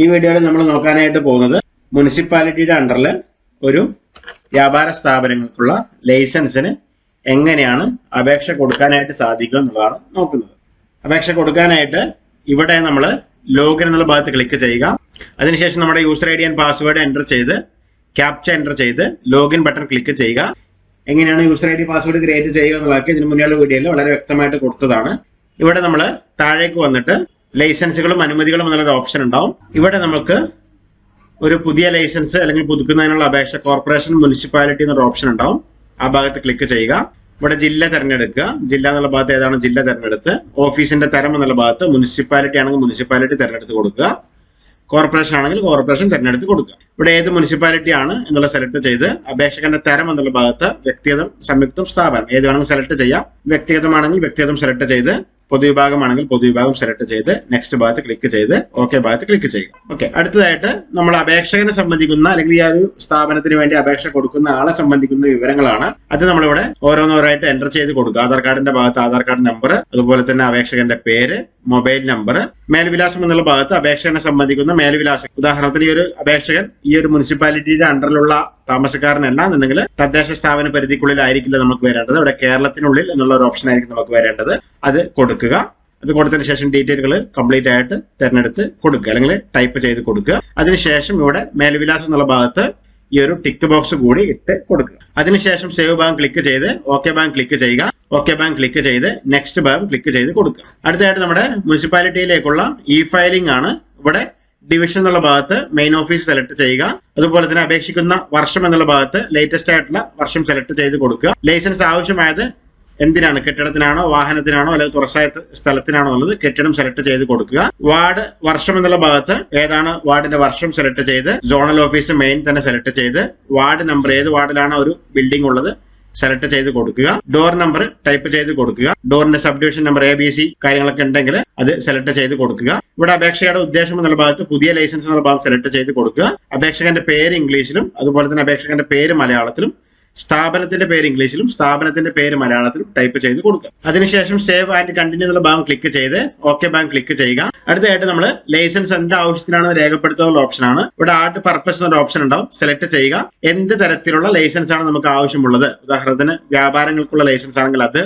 ഈ വീഡിയോയിൽ നമ്മൾ നോക്കാനായിട്ട് പോകുന്നത് മുനിസിപ്പാലിറ്റിയുടെ അണ്ടറിൽ ഒരു വ്യാപാര സ്ഥാപനങ്ങൾക്കുള്ള ലൈസൻസിന് എങ്ങനെയാണ് അപേക്ഷ കൊടുക്കാനായിട്ട് സാധിക്കുക എന്നുള്ളതാണ് നോക്കുന്നത്. അപേക്ഷ കൊടുക്കാനായിട്ട് ഇവിടെ നമ്മൾ ലോഗിൻ എന്നുള്ള ഭാഗത്ത് ക്ലിക്ക് ചെയ്യുക. അതിനുശേഷം നമ്മുടെ user I D and password enter ചെയ്ത് ക്യാപ്ച എന്റർ ചെയ്ത് ലോഗിൻ ബട്ടൺ ക്ലിക്ക് ചെയ്യുക. എങ്ങനെയാണ് user I D password create ചെയ്യുക എന്നുള്ളതൊക്കെ ഇതിന് മുന്നേ വീഡിയോയിൽ വളരെ വ്യക്തമായിട്ട് കൊടുത്തതാണ്. ഇവിടെ നമ്മൾ താഴേക്ക് വന്നിട്ട് ലൈസൻസുകളും അനുമതികളും എന്നുള്ളൊരു ഓപ്ഷൻ ഉണ്ടാവും. ഇവിടെ നമുക്ക് ഒരു പുതിയ ലൈസൻസ് അല്ലെങ്കിൽ പുതുക്കുന്നതിനുള്ള അപേക്ഷ കോർപ്പറേഷൻ മുനിസിപ്പാലിറ്റി എന്നൊരു ഓപ്ഷൻ ഉണ്ടാവും. ആ ഭാഗത്ത് ക്ലിക്ക് ചെയ്യുക. ഇവിടെ ജില്ല തിരഞ്ഞെടുക്കുക. ജില്ല എന്നുള്ള ഭാഗത്ത് ഏതാണ്? ജില്ല തിരഞ്ഞെടുത്ത്. ഓഫീസിന്റെ തരം എന്നുള്ള ഭാഗത്ത് മുനിസിപ്പാലിറ്റി ആണെങ്കിൽ മുനിസിപ്പാലിറ്റി തിരഞ്ഞെടുത്ത് കൊടുക്കുക. കോർപ്പറേഷൻ ആണെങ്കിൽ കോർപ്പറേഷൻ തിരഞ്ഞെടുത്ത് കൊടുക്കുക. ഇവിടെ ഏത് മുനിസിപ്പാലിറ്റി ആണ് എന്നുള്ള സെലക്ട് ചെയ്ത് അപേക്ഷകന്റെ തരം എന്നുള്ള ഭാഗത്ത് വ്യക്തിഗതം സംയുക്തം സ്ഥാപനം ഏത് വേണമെങ്കിൽ സെലക്ട് ചെയ്യാം. വ്യക്തിഗതമാണെങ്കിൽ വ്യക്തിഗതം സെലക്ട് ചെയ്ത് പൊതുവിഭാഗമാണെങ്കിൽ പൊതുവിഭാഗം സെലക്ട് ചെയ്ത് നെക്സ്റ്റ് ഭാഗത്ത് ക്ലിക്ക് ചെയ്ത് ഓക്കെ ഭാഗത്ത് ക്ലിക്ക് ചെയ്യുക. ഓക്കെ അടുത്തതായിട്ട് നമ്മൾ അപേക്ഷകനെ സംബന്ധിക്കുന്ന അല്ലെങ്കിൽ ഈ ഒരു സ്ഥാപനത്തിന് വേണ്ടി അപേക്ഷ കൊടുക്കുന്ന ആളെ സംബന്ധിക്കുന്ന വിവരങ്ങളാണ്. അത് നമ്മളിവിടെ ഓരോന്നോരായിട്ട് എന്റർ ചെയ്ത് കൊടുക്കുക. ആധാർ കാർഡിന്റെ ഭാഗത്ത് ആധാർ കാർഡ് നമ്പർ അതുപോലെ തന്നെ അപേക്ഷകന്റെ പേര് മൊബൈൽ നമ്പർ മേൽവിലാസം എന്നുള്ള ഭാഗത്ത് അപേക്ഷകനെ സംബന്ധിക്കുന്ന മേൽവിലാസം. ഉദാഹരണത്തിന് ഈ ഒരു അപേക്ഷകൻ ഈ ഒരു മുനിസിപ്പാലിറ്റിയുടെ അണ്ടറിലുള്ള താമസക്കാരനല്ല എന്നുണ്ടെങ്കിൽ തദ്ദേശ സ്ഥാപന പരിധിക്കുള്ളിലായിരിക്കില്ല നമുക്ക് വരേണ്ടത്. ഇവിടെ കേരളത്തിനുള്ളിൽ എന്നുള്ള ഒരു ഓപ്ഷൻ ആയിരിക്കും നമുക്ക് വരേണ്ടത്. അത് കൊടുക്കുക. അത് കൊടുത്തതിന് ശേഷം ഡീറ്റെയിലുകൾ കംപ്ലീറ്റ് ആയിട്ട് തിരഞ്ഞെടുത്ത് കൊടുക്കുക. അല്ലെങ്കിൽ ടൈപ്പ് ചെയ്ത് കൊടുക്കുക. അതിനുശേഷം ഇവിടെ മേൽവിലാസം എന്നുള്ള ഭാഗത്ത് ഈ ഒരു ടിക്ക് ബോക്സ് കൂടി ഇട്ട് കൊടുക്കുക. അതിനുശേഷം സേവ് ഭാഗം ക്ലിക്ക് ചെയ്ത് ഓക്കെ ഭാഗം ക്ലിക്ക് ചെയ്യുക. ഓക്കെ ഭാഗം ക്ലിക്ക് ചെയ്ത് നെക്സ്റ്റ് ഭാഗം ക്ലിക്ക് ചെയ്ത് കൊടുക്കുക. അടുത്തതായിട്ട് നമ്മുടെ മുനിസിപ്പാലിറ്റിയിലേക്കുള്ള ഇ ഫയലിംഗ് ആണ് ഇവിടെ ഡിവിഷൻ എന്നുള്ള ഭാഗത്ത് മെയിൻ ഓഫീസ് സെലക്ട് ചെയ്യുക. അതുപോലെ തന്നെ അപേക്ഷിക്കുന്ന വർഷം എന്നുള്ള ഭാഗത്ത് ലേറ്റസ്റ്റ് ആയിട്ടുള്ള വർഷം സെലക്ട് ചെയ്ത് കൊടുക്കുക. ലൈസൻസ് ആവശ്യമായത് എന്തിനാണ്? കെട്ടിടത്തിനാണോ വാഹനത്തിനാണോ അല്ലെങ്കിൽ തുറസായ സ്ഥലത്തിനാണോ എന്നുള്ളത് കെട്ടിടം സെലക്ട് ചെയ്ത് കൊടുക്കുക. വാർഡ് വർഷം എന്നുള്ള ഭാഗത്ത് ഏതാണ് വാർഡിന്റെ വർഷം സെലക്ട് ചെയ്ത്? സോണൽ ഓഫീസ് മെയിൻ തന്നെ സെലക്ട് ചെയ്ത്. വാർഡ് നമ്പർ ഏത് വാർഡിലാണ് ഒരു ബിൽഡിംഗ് ഉള്ളത്? സെലക്ട് ചെയ്ത് കൊടുക്കുക. ഡോർ നമ്പർ ടൈപ്പ് ചെയ്ത് കൊടുക്കുക. ഡോറിന്റെ sub division number A B C കാര്യങ്ങളൊക്കെ ഉണ്ടെങ്കിൽ അത് സെലക്ട് ചെയ്ത് കൊടുക്കുക. ഇവിടെ അപേക്ഷയുടെ ഉദ്ദേശം എന്നുള്ള ഭാഗത്ത് പുതിയ ലൈസൻസ് എന്നുള്ള ഭാഗം സെലക്ട് ചെയ്ത് കൊടുക്കുക. അപേക്ഷകന്റെ പേര് ഇംഗ്ലീഷിലും അതുപോലെ തന്നെ അപേക്ഷകന്റെ പേര് മലയാളത്തിലും സ്ഥാപനത്തിന്റെ പേര് ഇംഗ്ലീഷിലും സ്ഥാപനത്തിന്റെ പേര് മലയാളത്തിലും ടൈപ്പ് ചെയ്ത് കൊടുക്കുക. അതിനുശേഷം സേവ് ആൻഡ് കണ്ടിന്യൂ എന്നുള്ള ഭാഗം ക്ലിക്ക് ചെയ്ത് ഓക്കെ ഭാഗം ക്ലിക്ക് ചെയ്യുക. അടുത്തതായിട്ട് നമ്മൾ ലൈസൻസ് എന്ത് ആവശ്യത്തിനാണെന്ന് രേഖപ്പെടുത്തുന്ന ഓപ്ഷൻ ആണ്. ഇവിടെ ആർട്ട് പർപ്പസ് എന്നൊരു ഓപ്ഷൻ ഉണ്ടാവും. സെലക്ട് ചെയ്യുക. എന്ത് തരത്തിലുള്ള ലൈസൻസ് ആണ് നമുക്ക് ആവശ്യമുള്ളത്? ഉദാഹരണത്തിന് വ്യാപാരങ്ങൾക്കുള്ള ലൈസൻസ് ആണെങ്കിൽ അത്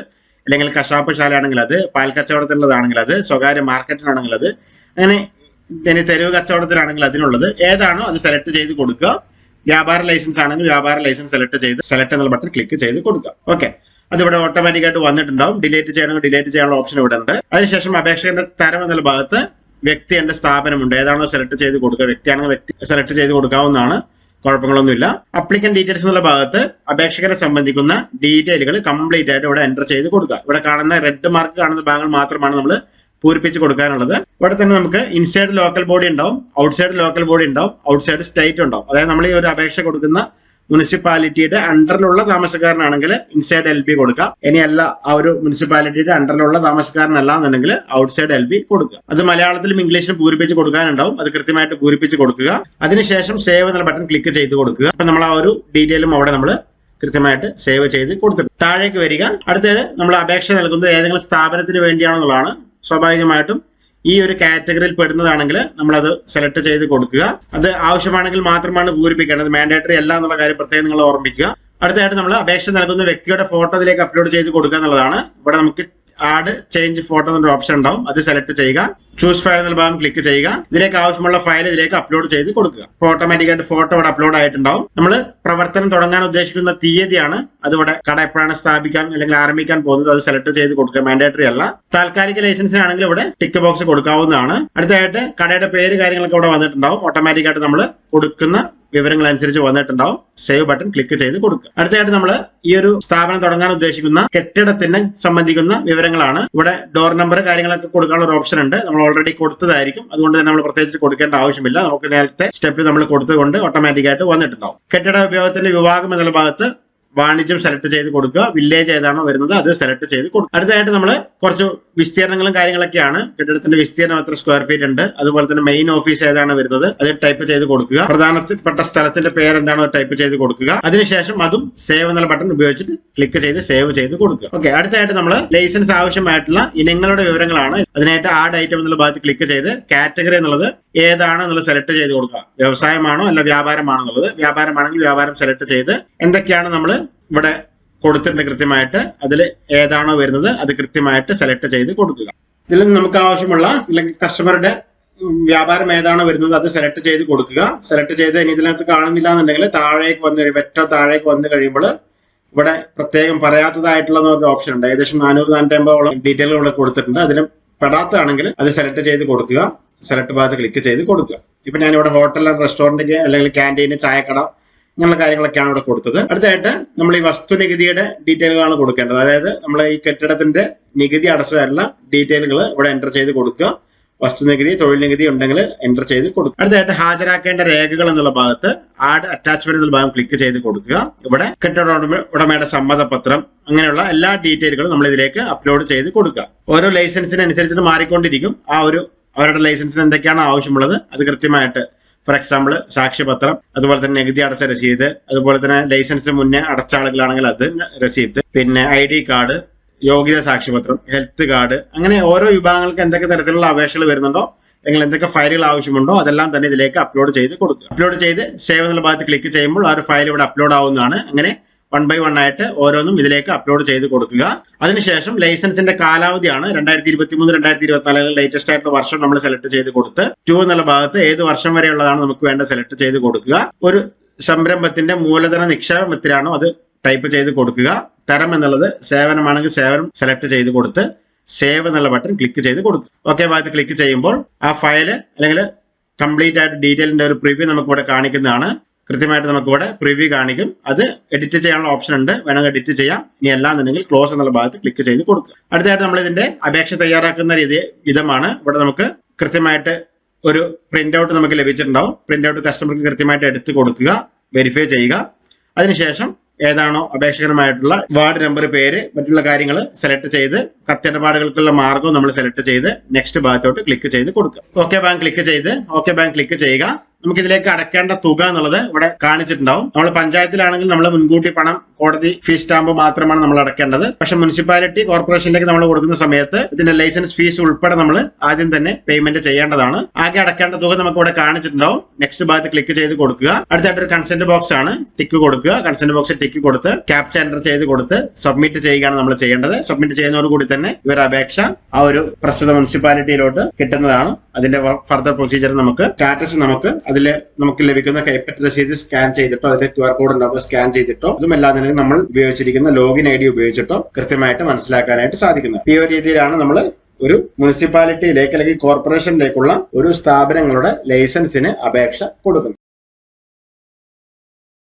അല്ലെങ്കിൽ കശാപ്പ് ശാല ആണെങ്കിൽ അത് പാൽ കച്ചവടത്തിനുള്ളതാണെങ്കിൽ അത് സ്വകാര്യ മാർക്കറ്റിനാണെങ്കിൽ അത് അങ്ങനെ തെരുവ് കച്ചവടത്തിനാണെങ്കിൽ അതിനുള്ളത്. ഏതാണോ അത് സെലക്ട് ചെയ്ത് കൊടുക്കുക. വ്യാപാര ലൈസൻസ് ആണെങ്കിൽ വ്യാപാര ലൈസൻസ് സെലക്ട് ചെയ്ത് സെലക്ട് എന്നുള്ള ബട്ടൺ ക്ലിക്ക് ചെയ്ത് കൊടുക്കുക. ഓക്കെ അതിവിടെ ഓട്ടോമാറ്റിക് ആയിട്ട് വന്നിട്ടുണ്ടാവും. ഡിലേറ്റ് ചെയ്യണമെങ്കിൽ ഡിലേറ്റ് ചെയ്യാനുള്ള ഓപ്ഷൻ ഇവിടെ ഉണ്ട്. അതിനുശേഷം അപേക്ഷകന്റെ തരം എന്നുള്ള ഭാഗത്ത് വ്യക്തി എന്റെ സ്ഥാപനമുണ്ട്. ഏതാണോ സെലക്ട് ചെയ്ത് കൊടുക്കുക. വ്യക്തിയാണെങ്കിൽ വ്യക്തി സെലക്ട് ചെയ്ത് കൊടുക്കാവുന്നതാണ്. കുഴപ്പങ്ങളൊന്നുമില്ല. അപ്ലിക്കൻ ഡീറ്റെയിൽസ് എന്നുള്ള ഭാഗത്ത് അപേക്ഷകരെ സംബന്ധിക്കുന്ന ഡീറ്റെയിലുകൾ കംപ്ലീറ്റ് ആയിട്ട് ഇവിടെ എന്റർ ചെയ്ത് കൊടുക്കുക. ഇവിടെ കാണുന്ന റെഡ് മാർക്ക് കാണുന്ന ഭാഗങ്ങൾ മാത്രമാണ് നമ്മൾ പൂരിപ്പിച്ച് കൊടുക്കാനുള്ളത്. ഇവിടെ തന്നെ നമുക്ക് ഇൻസൈഡ് ലോക്കൽ ബോഡി ഉണ്ടാവും ഔട്ട്സൈഡ് ലോക്കൽ ബോഡി ഉണ്ടാവും ഔട്ട്സൈഡ് സ്റ്റേറ്റ് ഉണ്ടാവും. അതായത് നമ്മൾ ഈ ഒരു അപേക്ഷ കൊടുക്കുന്ന മുനിസിപ്പാലിറ്റിയുടെ അണ്ടറിലുള്ള താമസക്കാരനാണെങ്കിൽ ഇൻസൈഡ് എൽ ബി കൊടുക്കാം. ഇനിയല്ല ആ ഒരു മുനിസിപ്പാലിറ്റിയുടെ അണ്ടറിലുള്ള താമസക്കാരനല്ല എന്നുണ്ടെങ്കിൽ ഔട്ട്സൈഡ് എൽ ബി കൊടുക്കുക. അത് മലയാളത്തിലും ഇംഗ്ലീഷിലും പൂരിപ്പിച്ച് കൊടുക്കാനുണ്ടാവും. അത് കൃത്യമായിട്ട് പൂരിപ്പിച്ച് കൊടുക്കുക. അതിനുശേഷം സേവ് എന്നുള്ള ബട്ടൺ ക്ലിക്ക് ചെയ്ത് കൊടുക്കുക. അപ്പൊ നമ്മൾ ആ ഒരു ഡീറ്റെയിലും അവിടെ നമ്മൾ കൃത്യമായിട്ട് സേവ് ചെയ്ത് കൊടുത്തിട്ടുണ്ട്. താഴേക്ക് വരിക. അടുത്തത് നമ്മൾ അപേക്ഷ നൽകുന്നത് ഏതെങ്കിലും സ്ഥാപനത്തിന് വേണ്ടിയാണെന്നുള്ളതാണ് സ്വാഭാവികമായിട്ടും ഈ ഒരു കാറ്റഗറിയിൽ പെടുന്നതാണെങ്കിൽ നമ്മൾ അത് സെലക്ട് ചെയ്ത് കൊടുക്കുക. അത് ആവശ്യമാണെങ്കിൽ മാത്രമാണ് പൂരിപ്പിക്കേണ്ടത്. മാൻഡേറ്ററി അല്ല എന്നുള്ള കാര്യം പ്രത്യേകം നിങ്ങൾ ഓർമ്മിക്കുക. അടുത്തതായിട്ട് നമ്മൾ അപേക്ഷ നൽകുന്ന വ്യക്തിയുടെ ഫോട്ടോ അതിലേക്ക് അപ്ലോഡ് ചെയ്ത് കൊടുക്കുക എന്നുള്ളതാണ്. ഇവിടെ നമുക്ക് ആഡ് ചേഞ്ച് ഫോട്ടോ എന്നൊരു ഓപ്ഷൻ ഉണ്ടാവും. അത് സെലക്ട് ചെയ്യുക. ചൂസ് ഫയൽ എന്നുള്ള ഭാഗം ക്ലിക്ക് ചെയ്യുക. ഇതിലേക്ക് ആവശ്യമുള്ള ഫയൽ ഇതിലേക്ക് അപ്ലോഡ് ചെയ്ത് കൊടുക്കുക. അപ്പോൾ ഓട്ടോമാറ്റിക് ആയിട്ട് ഫോട്ടോ ഇവിടെ അപ്ലോഡ് ആയിട്ടുണ്ടാവും. നമ്മൾ പ്രവർത്തനം തുടങ്ങാൻ ഉദ്ദേശിക്കുന്ന തീയതിയാണ് അതിവിടെ കട എപ്പോഴാണ് സ്ഥാപിക്കാൻ അല്ലെങ്കിൽ ആരംഭിക്കാൻ പോകുന്നത് അത് സെലക്ട് ചെയ്ത് കൊടുക്കുക. മാൻഡേറ്ററി അല്ല. താൽക്കാലിക ലൈസൻസിനാണെങ്കിൽ ഇവിടെ ടിക്ക് ബോക്സ് കൊടുക്കാവുന്നതാണ്. അടുത്തായിട്ട് കടയുടെ പേര് കാര്യങ്ങളൊക്കെ ഇവിടെ വന്നിട്ടുണ്ടാവും. ഓട്ടോമാറ്റിക്കായിട്ട് നമ്മൾ കൊടുക്കുന്ന വിവരങ്ങൾ അനുസരിച്ച് വന്നിട്ടുണ്ടാവും. സേവ് ബട്ടൺ ക്ലിക്ക് ചെയ്ത് കൊടുക്കുക. അടുത്തതായിട്ട് നമ്മൾ ഈ ഒരു സ്ഥാപനം തുടങ്ങാൻ ഉദ്ദേശിക്കുന്ന കെട്ടിടത്തിനെ സംബന്ധിക്കുന്ന വിവരങ്ങളാണ്. ഇവിടെ ഡോർ നമ്പർ കാര്യങ്ങളൊക്കെ കൊടുക്കാനുള്ള ഒരു ഓപ്ഷൻ ഉണ്ട്. നമ്മൾ ഓൾറെഡി കൊടുത്തതായിരിക്കും. അതുകൊണ്ട് തന്നെ നമ്മൾ പ്രത്യേകിച്ച് കൊടുക്കേണ്ട ആവശ്യമില്ല. നമുക്ക് നേരത്തെ സ്റ്റെപ്പിൽ നമ്മൾ കൊടുത്തുകൊണ്ട് ഓട്ടോമാറ്റിക്കായിട്ട് വന്നിട്ടുണ്ടാവും. കെട്ടിട ഉപയോഗത്തിന്റെ വിഭാഗം എന്നുള്ള ഭാഗത്ത് വാണിജ്യം സെലക്ട് ചെയ്ത് കൊടുക്കുക. വില്ലേജ് ഏതാണോ വരുന്നത് അത് സെലക്ട് ചെയ്ത് കൊടുക്കുക. അടുത്തതായിട്ട് നമ്മൾ കുറച്ച് വിസ്തീർണങ്ങളും കാര്യങ്ങളൊക്കെയാണ് കെട്ടിടത്തിന്റെ വിസ്തീർണം എത്ര സ്ക്വയർ ഫീറ്റ് ഉണ്ട്. അതുപോലെ തന്നെ മെയിൻ ഓഫീസ് ഏതാണ് വരുന്നത് അത് ടൈപ്പ് ചെയ്ത് കൊടുക്കുക. പ്രധാനപ്പെട്ട സ്ഥലത്തിന്റെ പേരെന്താണോ ടൈപ്പ് ചെയ്ത് കൊടുക്കുക. അതിനുശേഷം അതും സേവ് എന്നുള്ള ബട്ടൺ ഉപയോഗിച്ചിട്ട് ക്ലിക്ക് ചെയ്ത് സേവ് ചെയ്ത് കൊടുക്കുക. ഓക്കെ അടുത്തായിട്ട് നമ്മൾ ലൈസൻസ് ആവശ്യമായിട്ടുള്ള ഇനങ്ങളുടെ വിവരങ്ങളാണ്. അതിനായിട്ട് ആഡ് ഐറ്റം എന്നുള്ള ഭാഗത്ത് ക്ലിക്ക് ചെയ്ത് കാറ്റഗറി എന്നുള്ളത് ഏതാണ് എന്നുള്ളത് സെലക്ട് ചെയ്ത് കൊടുക്കുക. വ്യവസായമാണോ അല്ല വ്യാപാരമാണോ എന്നുള്ളത്. വ്യാപാരമാണെങ്കിൽ വ്യാപാരം സെലക്ട് ചെയ്ത് എന്തൊക്കെയാണ് നമ്മൾ ഇവിടെ കൊടുത്തിട്ടുണ്ട് കൃത്യമായിട്ട് അതിൽ ഏതാണോ വരുന്നത് അത് കൃത്യമായിട്ട് സെലക്ട് ചെയ്ത് കൊടുക്കുക. ഇതിൽ നമുക്ക് ആവശ്യമുള്ള അല്ലെങ്കിൽ കസ്റ്റമറുടെ വ്യാപാരം ഏതാണോ വരുന്നത് അത് സെലക്ട് ചെയ്ത് കൊടുക്കുക. സെലക്ട് ചെയ്ത് ഇനി ഇതിനകത്ത് കാണുന്നില്ല എന്നുണ്ടെങ്കിൽ താഴേക്ക് വന്ന് വെറ്റ താഴേക്ക് വന്നു കഴിയുമ്പോൾ ഇവിടെ പ്രത്യേകം പറയാത്തതായിട്ടുള്ള ഒരു ഓപ്ഷൻ ഉണ്ട്. ഏകദേശം നാനൂറ് നാനൂറ്റമ്പതോളം ഡീറ്റെയിലുകൾ ഇവിടെ കൊടുത്തിട്ടുണ്ട്. അതിൽ പെടാത്തതാണെങ്കിൽ അത് സെലക്ട് ചെയ്ത് കൊടുക്കുക. സെലക്ട് ഭാഗത്ത് ക്ലിക്ക് ചെയ്ത് കൊടുക്കുക. ഇപ്പൊ ഞാൻ ഇവിടെ ഹോട്ടൽ ആൻഡ് അല്ലെങ്കിൽ ക്യാന്റീന് ചായക്കട ഇങ്ങനെയുള്ള കാര്യങ്ങളൊക്കെയാണ് ഇവിടെ കൊടുത്തത്. അടുത്തായിട്ട് നമ്മൾ ഈ വസ്തു നികുതിയുടെ ഡീറ്റെയിലുകളാണ് കൊടുക്കേണ്ടത്. അതായത് നമ്മൾ ഈ കെട്ടിടത്തിന്റെ നികുതി അടച്ചതായിട്ടുള്ള ഡീറ്റെയിലുകൾ ഇവിടെ എന്റർ ചെയ്ത് കൊടുക്കുക. വസ്തു നികുതി തൊഴിൽ നികുതി ഉണ്ടെങ്കിൽ എന്റർ ചെയ്ത് കൊടുക്കുക. അടുത്തായിട്ട് ഹാജരാക്കേണ്ട രേഖകൾ എന്നുള്ള ഭാഗത്ത് ആഡ് അറ്റാച്ച്മെന്റ് എന്നുള്ള ഭാഗം ക്ലിക്ക് ചെയ്ത് കൊടുക്കുക. ഇവിടെ കെട്ടിട ഉടമയുടെ സമ്മതപത്രം അങ്ങനെയുള്ള എല്ലാ ഡീറ്റെയിലുകളും നമ്മൾ ഇതിലേക്ക് അപ്ലോഡ് ചെയ്ത് കൊടുക്കുക. ഓരോ ലൈസൻസിനനുസരിച്ചിട്ട് മാറിക്കൊണ്ടിരിക്കും. ആ ഒരു അവരുടെ ലൈസൻസിന് എന്തൊക്കെയാണ് ആവശ്യമുള്ളത് അത് കൃത്യമായിട്ട് ഫോർ എക്സാമ്പിൾ സാക്ഷ്യപത്രം അതുപോലെ തന്നെ നികുതി അടച്ച രസീത് അതുപോലെ തന്നെ ലൈസൻസ് മുന്നേ അടച്ച ആളുകളാണെങ്കിൽ അത് രസീത് പിന്നെ ഐ ഡി കാർഡ് യോഗ്യത സാക്ഷ്യപത്രം ഹെൽത്ത് കാർഡ് അങ്ങനെ ഓരോ വിഭാഗങ്ങൾക്ക് എന്തൊക്കെ തരത്തിലുള്ള അപേക്ഷകൾ വരുന്നുണ്ടോ നിങ്ങൾ എന്തൊക്കെ ഫയലുകൾ ആവശ്യമുണ്ടോ അതെല്ലാം തന്നെ ഇതിലേക്ക് അപ്ലോഡ് ചെയ്ത് കൊടുക്കുക. അപ്ലോഡ് ചെയ്ത് സേവ് എന്നുള്ള ഭാഗത്ത് ക്ലിക്ക് ചെയ്യുമ്പോൾ ആ ഒരു ഫയൽ ഇവിടെ അപ്ലോഡ് ആവുന്നതാണ്. അങ്ങനെ വൺ ബൈ വൺ ആയിട്ട് ഓരോന്നും ഇതിലേക്ക് അപ്ലോഡ് ചെയ്ത് കൊടുക്കുക. അതിനുശേഷം ലൈസൻസിന്റെ കാലാവധിയാണ് രണ്ടായിരത്തി ഇരുപത്തി മൂന്ന് രണ്ടായിരത്തി ഇരുപത്തിനാല് ലേറ്റസ്റ്റ് ആയിട്ടുള്ള വർഷം നമ്മൾ സെലക്ട് ചെയ്ത് കൊടുത്ത് ടു എന്നുള്ള ഭാഗത്ത് ഏത് വർഷം വരെയുള്ളതാണ് നമുക്ക് വേണ്ട സെലക്ട് ചെയ്ത് കൊടുക്കുക. ഒരു സംരംഭത്തിന്റെ മൂലധന നിക്ഷേപം എത്രയാണോ അത് ടൈപ്പ് ചെയ്ത് കൊടുക്കുക. തരം എന്നുള്ളത് സേവനമാണെങ്കിൽ സേവനം സെലക്ട് ചെയ്ത് കൊടുത്ത് സേവ് എന്നുള്ള ബട്ടൺ ക്ലിക്ക് ചെയ്ത് കൊടുക്കും ഓക്കെ ഭാഗത്ത് ക്ലിക്ക് ചെയ്യുമ്പോൾ ആ ഫയൽ അല്ലെങ്കിൽ കംപ്ലീറ്റ് ആയിട്ട് ഡീറ്റെയിലിന്റെ ഒരു പ്രിവ്യൂ നമുക്ക് ഇവിടെ കാണിക്കുന്നതാണ്. കൃത്യമായിട്ട് നമുക്ക് ഇവിടെ പ്രിവ്യൂ കാണിക്കും. അത് എഡിറ്റ് ചെയ്യാനുള്ള ഓപ്ഷൻ ഉണ്ട്. വേണമെങ്കിൽ എഡിറ്റ് ചെയ്യാം. ഇനി എല്ലാം എന്നുണ്ടെങ്കിൽ ക്ലോസ് എന്നുള്ള ഭാഗത്ത് ക്ലിക്ക് ചെയ്ത് കൊടുക്കുക. അടുത്തതായിട്ട് നമ്മൾ ഇതിന്റെ അപേക്ഷ തയ്യാറാക്കുന്ന രീതി വിധമാണ് ഇവിടെ നമുക്ക് കൃത്യമായിട്ട് ഒരു പ്രിന്റ് ഔട്ട് നമുക്ക് ലഭിച്ചിട്ടുണ്ടാവും. പ്രിന്റ് ഔട്ട് കസ്റ്റമർക്ക് കൃത്യമായിട്ട് എടുത്ത് കൊടുക്കുക വെരിഫൈ ചെയ്യുക. അതിനുശേഷം ഏതാണോ അപേക്ഷകരമായിട്ടുള്ള വാർഡ് നമ്പർ പേര് മറ്റുള്ള കാര്യങ്ങൾ സെലക്ട് ചെയ്ത് കത്തിടപാടുകൾക്കുള്ള മാർഗം നമ്മൾ സെലക്ട് ചെയ്ത് നെക്സ്റ്റ് ഭാഗത്തോട്ട് ക്ലിക്ക് ചെയ്ത് കൊടുക്കുക. ഓക്കെ ബാങ്ക് ക്ലിക്ക് ചെയ്ത് ഓക്കെ ബാങ്ക് ക്ലിക്ക് ചെയ്യുക. നമുക്ക് ഇതിലേക്ക് അടക്കേണ്ട തുക എന്നുള്ളത് ഇവിടെ കാണിച്ചിട്ടുണ്ടാവും. നമ്മൾ പഞ്ചായത്തിലാണെങ്കിൽ നമ്മൾ മുൻകൂട്ടി പണം കോടതി ഫീസ് സ്റ്റാമ്പ് മാത്രമാണ് നമ്മൾ അടക്കേണ്ടത്. പക്ഷെ മുനിസിപ്പാലിറ്റി കോർപ്പറേഷനിലേക്ക് നമ്മൾ കൊടുക്കുന്ന സമയത്ത് ഇതിന്റെ ലൈസൻസ് ഫീസ് ഉൾപ്പെടെ നമ്മൾ ആദ്യം തന്നെ പേയ്മെന്റ് ചെയ്യേണ്ടതാണ്. ആകെ അടക്കേണ്ട തുക നമുക്ക് ഇവിടെ കാണിച്ചിട്ടുണ്ടാവും. നെക്സ്റ്റ് ഭാഗത്ത് ക്ലിക്ക് ചെയ്ത് കൊടുക്കുക. അടുത്തായിട്ട് ഒരു കൺസെന്റ് ബോക്സ് ആണ്. ടിക്ക് കൊടുക്കുക. കൺസെന്റ് ബോക്സ് ടിക്ക് കൊടുത്ത് ക്യാപ്ച എന്റർ ചെയ്ത് കൊടുത്ത് സബ്മിറ്റ് ചെയ്യുകയാണ് നമ്മൾ ചെയ്യേണ്ടത്. സബ്മിറ്റ് ചെയ്യുന്നതോടുകൂടി തന്നെ ഇവർ അപേക്ഷ ആ ഒരു പ്രസ്തുത മുനിസിപ്പാലിറ്റിയിലോട്ട് കിട്ടുന്നതാണ്. അതിന്റെ ഫർദർ പ്രൊസീജിയർ നമുക്ക് സ്റ്റാറ്റസ് നമുക്ക് അതിൽ നമുക്ക് ലഭിക്കുന്ന കൈപ്പറ്റ രസീത് സ്കാൻ ചെയ്തിട്ടോ അതിന്റെ ക്യു ആർ കോഡ് ഉണ്ടാവുമ്പോൾ സ്കാൻ ചെയ്തിട്ടോ എല്ലാം തന്നെ നമ്മൾ ഉപയോഗിച്ചിരിക്കുന്ന ലോഗിൻ ഐ ഡി ഉപയോഗിച്ചിട്ടോ കൃത്യമായിട്ട് മനസ്സിലാക്കാനായിട്ട് സാധിക്കുന്നത് ഈ ഒരു രീതിയിലാണ് നമ്മൾ ഒരു മുനിസിപ്പാലിറ്റിയിലേക്ക് അല്ലെങ്കിൽ കോർപ്പറേഷനിലേക്കുള്ള ഒരു സ്ഥാപനങ്ങളുടെ ലൈസൻസിന് അപേക്ഷ കൊടുക്കുന്നത്.